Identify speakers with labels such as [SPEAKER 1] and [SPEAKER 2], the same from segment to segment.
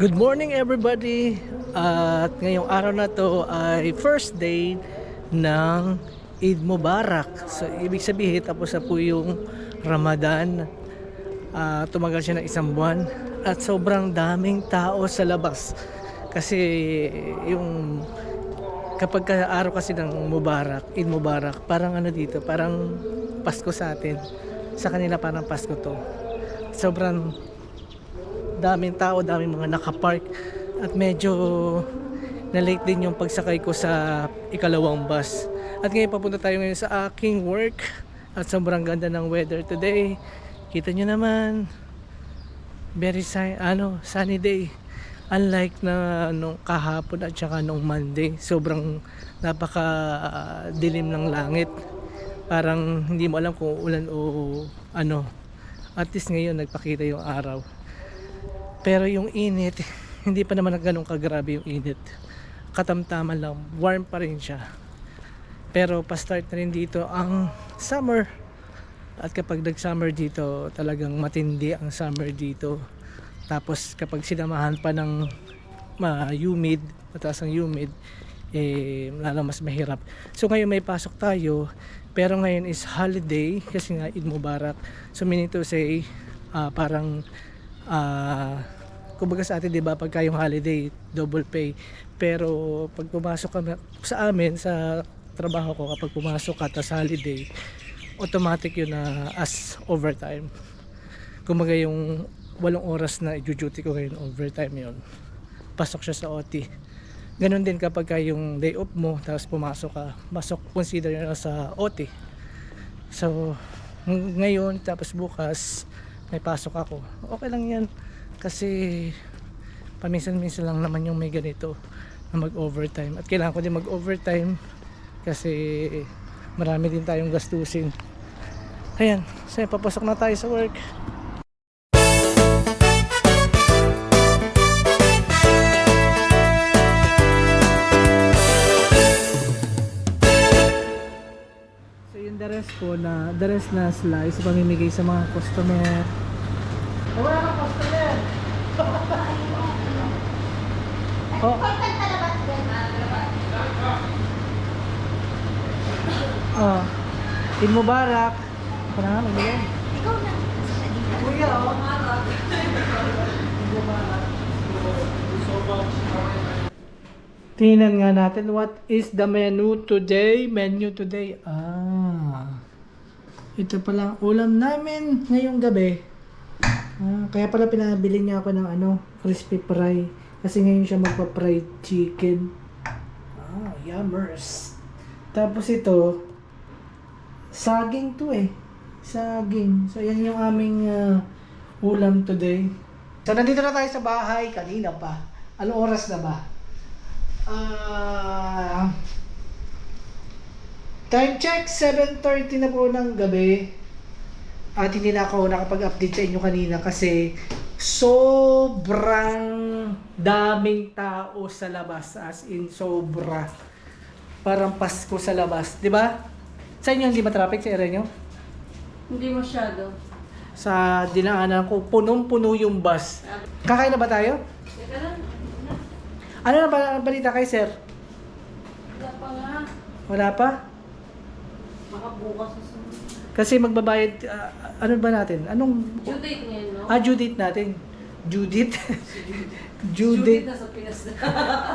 [SPEAKER 1] Good morning everybody! At ngayong araw na to ay first day ng Eid Mubarak. So ibig sabihin tapos na po yung Ramadan. Ah, tumagal siya ng isang buwan at sobrang daming tao sa labas. Kasi yung kapag ka araw kasi ng Mubarak, Eid Mubarak, parang ano dito, parang Pasko sa atin. Sa kanila parang Pasko to. Sobrang daming tao, daming mga nakapark at medyo na-late din yung pagsakay ko sa ikalawang bus. At ngayon papunta tayo ngayon sa aking work at sobrang ganda ng weather today. Kita nyo naman, very si- ano, sunny day. Unlike na nung kahapon at saka nung Monday, sobrang napaka dilim ng langit. Parang hindi mo alam kung ulan o ano. At least ngayon nagpakita yung araw. Pero yung init, hindi pa naman ganun kagrabe yung init. Katamtaman lang, warm pa rin siya. Pero pa-start na rin dito ang summer. At kapag nag-summer dito, talagang matindi ang summer dito. Tapos kapag sinamahan pa ng ma-humid, mataas ang humid, eh, lalo mas mahirap. So ngayon may pasok tayo, pero ngayon is holiday kasi nga Eid Mubarak. So meaning to say, ah, parang ah kumbaga sa atin 'di ba pagka yung holiday double pay. Pero pag pumasok ka sa amin sa trabaho ko kapag pumasok ka tas holiday automatic yun na as overtime. Kumbaga yung walong oras na i-duty ko ngayon overtime yun. Pasok siya sa OT ganun din kapag ka yung day off mo tapos pumasok ka masok consider yun sa OT so ng- ngayon tapos bukas may pasok ako. Okay lang yan. Kasi paminsan-minsan lang naman yung may ganito na mag-overtime. At kailangan ko din mag-overtime kasi marami din tayong gastusin. Ayan so papasok na tayo sa work. The rest po na, the rest na slice pamimigay sa mga customer. Oh, wala kang customer! oh. Oh. Eid Mubarak. Ako na nga, magbigay.
[SPEAKER 2] Ikaw na.
[SPEAKER 1] Kuya, oh. Mubarak. Tingnan nga natin what is the menu today. Menu today. Ah. Ito pala ang ulam namin ngayong gabi. Ah, kaya pala pinabili niya ako ng ano, crispy fry. Kasi ngayon siya magpa-fried chicken. Ah, yummers. Tapos ito, saging to eh. Saging. So yan yung aming ah, ulam today. So nandito na tayo sa bahay kanina pa. Anong oras na ba? Ah... time check, 7.30 na po ng gabi. At hindi na ako nakapag-update sa inyo kanina kasi sobrang daming tao sa labas. As in, sobra. Parang Pasko sa labas. ba? Sa inyo hindi ba traffic sa area nyo?
[SPEAKER 2] Hindi masyado.
[SPEAKER 1] Sa dinaanan ko, punong-puno yung bus. Kakain na ba tayo?
[SPEAKER 2] Teka lang.
[SPEAKER 1] Ano na ba balita kay sir?
[SPEAKER 2] Wala pa nga.
[SPEAKER 1] Wala pa?
[SPEAKER 2] Baka bukas sa sunod.
[SPEAKER 1] Kasi magbabayad, ah, ano ba natin? Anong,
[SPEAKER 2] Due date ngayon, no?
[SPEAKER 1] ah, due date natin. Due date? due
[SPEAKER 2] Due
[SPEAKER 1] date.
[SPEAKER 2] date na sa Pinas na.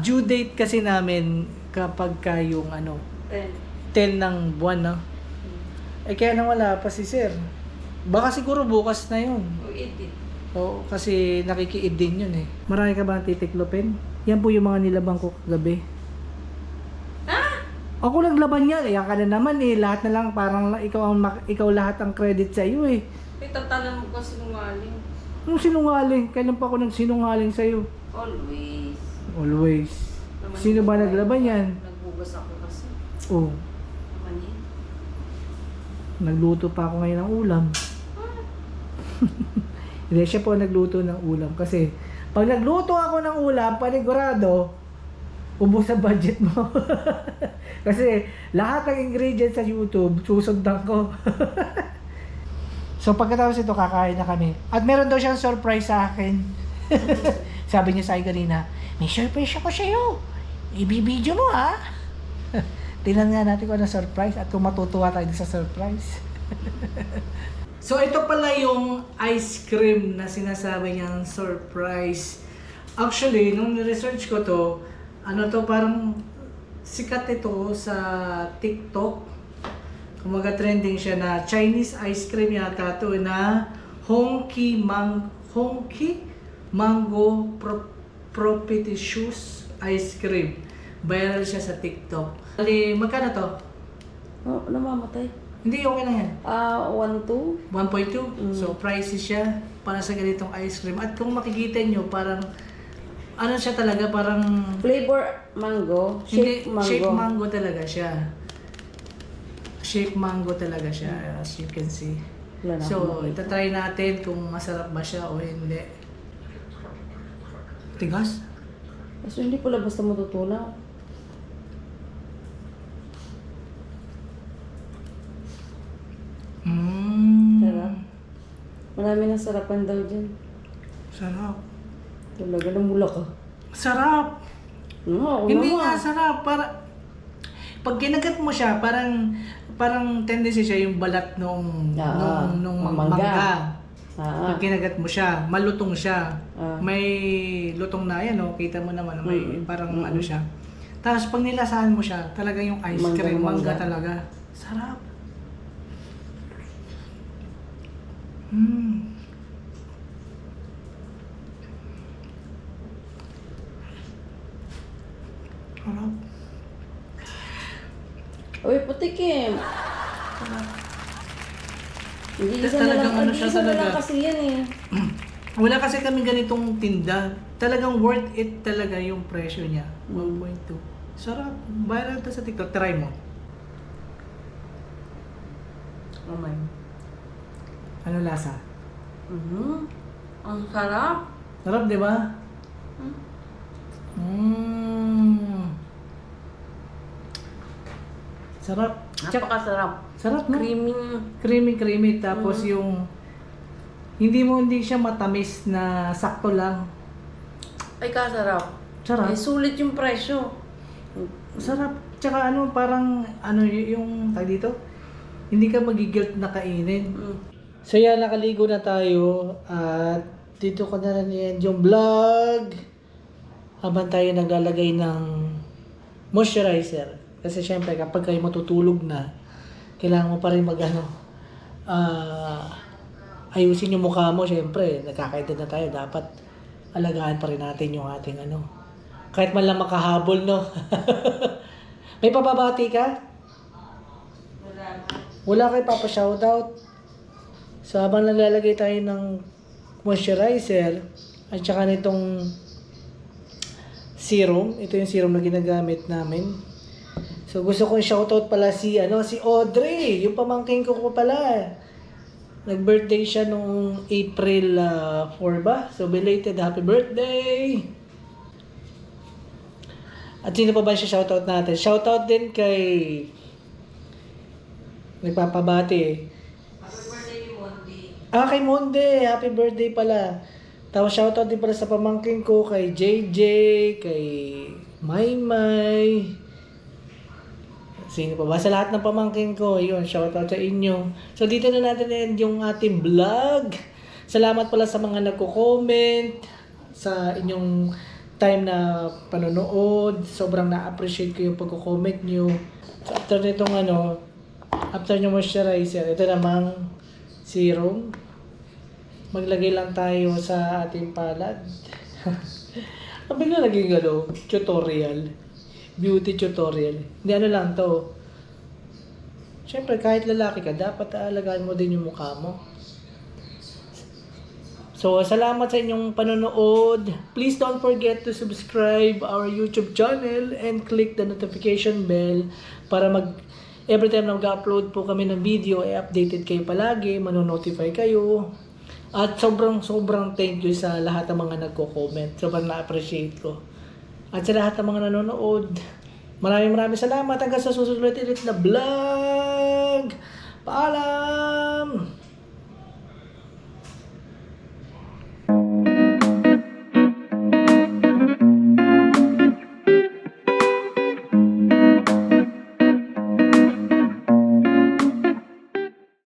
[SPEAKER 1] Due date kasi namin kapag ka yung ano,
[SPEAKER 2] Ten.
[SPEAKER 1] 10 ng buwan, no? Eh kaya nang wala pa si sir. Baka siguro bukas na yun.
[SPEAKER 2] O edit.
[SPEAKER 1] Oo, kasi nakikiid din yun eh. Marami ka ba titiklopin? Yan po yung mga nilabang ko kagabi.
[SPEAKER 2] Ah!
[SPEAKER 1] Ako naglaban yan. Yan ka na naman eh. Lahat na lang parang ikaw, ang, ikaw lahat ang credit sa iyo eh.
[SPEAKER 2] May tatalan mo ko sinungaling.
[SPEAKER 1] Anong sinungaling? Kailan pa ako nagsinungaling sa iyo?
[SPEAKER 2] Always.
[SPEAKER 1] Always.
[SPEAKER 2] Naman
[SPEAKER 1] Sino ba naglaban yan?
[SPEAKER 2] Nagbugas ako kasi.
[SPEAKER 1] Oh,
[SPEAKER 2] Naman yan.
[SPEAKER 1] nagluto pa ako ngayon ng ulam. Hindi, siya po nagluto ng ulam. Kasi, pag nagluto ako ng ulam, panigurado, ubos ang budget mo. kasi, lahat ng ingredients sa YouTube, susundan ko. so, pagkatapos ito, kakain na kami. At meron daw siyang surprise sa akin. Sabi niya sa akin kanina, may surprise ako sa'yo. Ibibideo mo ha. Tingnan nga natin kung ano surprise at kung matutuwa tayo sa surprise. so ito pala yung ice cream na sinasabi niyang surprise. Actually, nung research ko to, ano to parang sikat ito sa TikTok. Kumaga trending siya na Chinese ice cream yata to na Hongki Mang Hongki Mango Pro Propitious Ice Cream. Viral siya sa TikTok. Ali, magkano to?
[SPEAKER 2] Oh, namamatay.
[SPEAKER 1] Hindi, okay na yan.
[SPEAKER 2] Ah, 1, 2.
[SPEAKER 1] 1.2. So, pricey siya para sa ganitong ice cream. At kung makikita nyo, parang, ano siya talaga, parang,
[SPEAKER 2] Flavor mango.
[SPEAKER 1] hindi,
[SPEAKER 2] Shape mango.
[SPEAKER 1] shape mango talaga siya. Shape mango talaga siya, as you can see.
[SPEAKER 2] Wala na akong
[SPEAKER 1] So,
[SPEAKER 2] makita.
[SPEAKER 1] itatry natin kung masarap ba siya o hindi. Tigas?
[SPEAKER 2] So, hindi pala basta matutunaw.
[SPEAKER 1] Mmm.
[SPEAKER 2] Sarap. Marami na sarapan daw dyan.
[SPEAKER 1] Sarap.
[SPEAKER 2] Talaga namula ka.
[SPEAKER 1] Sarap!
[SPEAKER 2] No,
[SPEAKER 1] Hindi
[SPEAKER 2] naman.
[SPEAKER 1] nga sarap. Para, pag kinagat mo siya, parang parang tendency siya yung balat nung
[SPEAKER 2] Ah,
[SPEAKER 1] nung, nung
[SPEAKER 2] mamangga.
[SPEAKER 1] mangga.
[SPEAKER 2] Ah,
[SPEAKER 1] Pag kinagat mo siya, malutong siya.
[SPEAKER 2] Ah.
[SPEAKER 1] May lutong na yan, oh. kita mo naman, may
[SPEAKER 2] Mm.
[SPEAKER 1] parang ano siya. Tapos pag nilasahan mo siya, talaga yung ice
[SPEAKER 2] Mangga,
[SPEAKER 1] cream, mangga,
[SPEAKER 2] mangga.
[SPEAKER 1] talaga. Sarap. Mm. Sarap.
[SPEAKER 2] Uy, putikim. Hindi
[SPEAKER 1] Tas
[SPEAKER 2] isa na
[SPEAKER 1] talagang
[SPEAKER 2] lang,
[SPEAKER 1] ano
[SPEAKER 2] hindi
[SPEAKER 1] siya
[SPEAKER 2] isa na lang
[SPEAKER 1] talaga.
[SPEAKER 2] kasi yan eh.
[SPEAKER 1] Wala kasi kami ganitong tinda. Talagang worth it talaga yung presyo niya.
[SPEAKER 2] Mm.
[SPEAKER 1] 1.2. Sarap. Viral to sa TikTok. Try mo.
[SPEAKER 2] Oh my.
[SPEAKER 1] Ano lasa?
[SPEAKER 2] Mhm. Ang sarap.
[SPEAKER 1] Sarap, di ba? Mmm. Sarap.
[SPEAKER 2] Napakasarap.
[SPEAKER 1] sarap, no?
[SPEAKER 2] Creamy.
[SPEAKER 1] Creamy, creamy. Tapos
[SPEAKER 2] Mm.
[SPEAKER 1] yung hindi mo hindi siya matamis na sakto lang.
[SPEAKER 2] Ay, kasarap.
[SPEAKER 1] Sarap.
[SPEAKER 2] Ay, sulit yung presyo.
[SPEAKER 1] Sarap. Tsaka ano, parang ano yung tag dito? Hindi ka magigilt na kainin.
[SPEAKER 2] Mm.
[SPEAKER 1] So yan, nakaligo na tayo at dito ko na rin yan yung vlog habang tayo naglalagay ng moisturizer. Kasi syempre kapag kayo matutulog na, kailangan mo pa rin mag ano, ah, ayusin yung mukha mo syempre. Nagkakaedad na tayo, dapat alagaan pa rin natin yung ating ano. Kahit man lang makahabol, no? May papabati ka? Wala kayo papa-shoutout? So habang naglalagay tayo ng moisturizer at saka nitong serum, ito yung serum na ginagamit namin. So gusto kong shoutout pala si ano si Audrey, yung pamangkin ko ko pala. Nag-birthday siya nung April ah, 4 ba? So belated happy birthday. At sino pa ba siya shoutout natin? Shoutout din kay nagpapabati eh. Ah, kay Monde. Happy birthday pala. Tapos shoutout din pala sa pamangkin ko kay JJ, kay Maymay. Sino pa ba? Lahat ng pamangkin ko, yun, shoutout sa inyo. So dito na natin end yung ating vlog. Salamat pala sa mga nagko-comment, sa inyong time na panonood. Sobrang na-appreciate ko yung pagko-comment nyo. So after nitong ano, after nyo moisturizer, ito namang serum. Maglagay lang tayo sa ating palad. Ang bigla naging ano, tutorial. Beauty tutorial. Hindi ano lang to. Siyempre, kahit lalaki ka, dapat aalagaan mo din yung mukha mo. So, salamat sa inyong panonood. Please don't forget to subscribe our YouTube channel and click the notification bell para mag every time na mag-upload po kami ng video, eh, updated kayo palagi, manonotify kayo. At sobrang sobrang thank you sa lahat ng mga nagko-comment. Sobrang na-appreciate ko. At sa lahat ng mga nanonood, maraming maraming salamat hanggang sa susunod ulit na vlog. Paalam!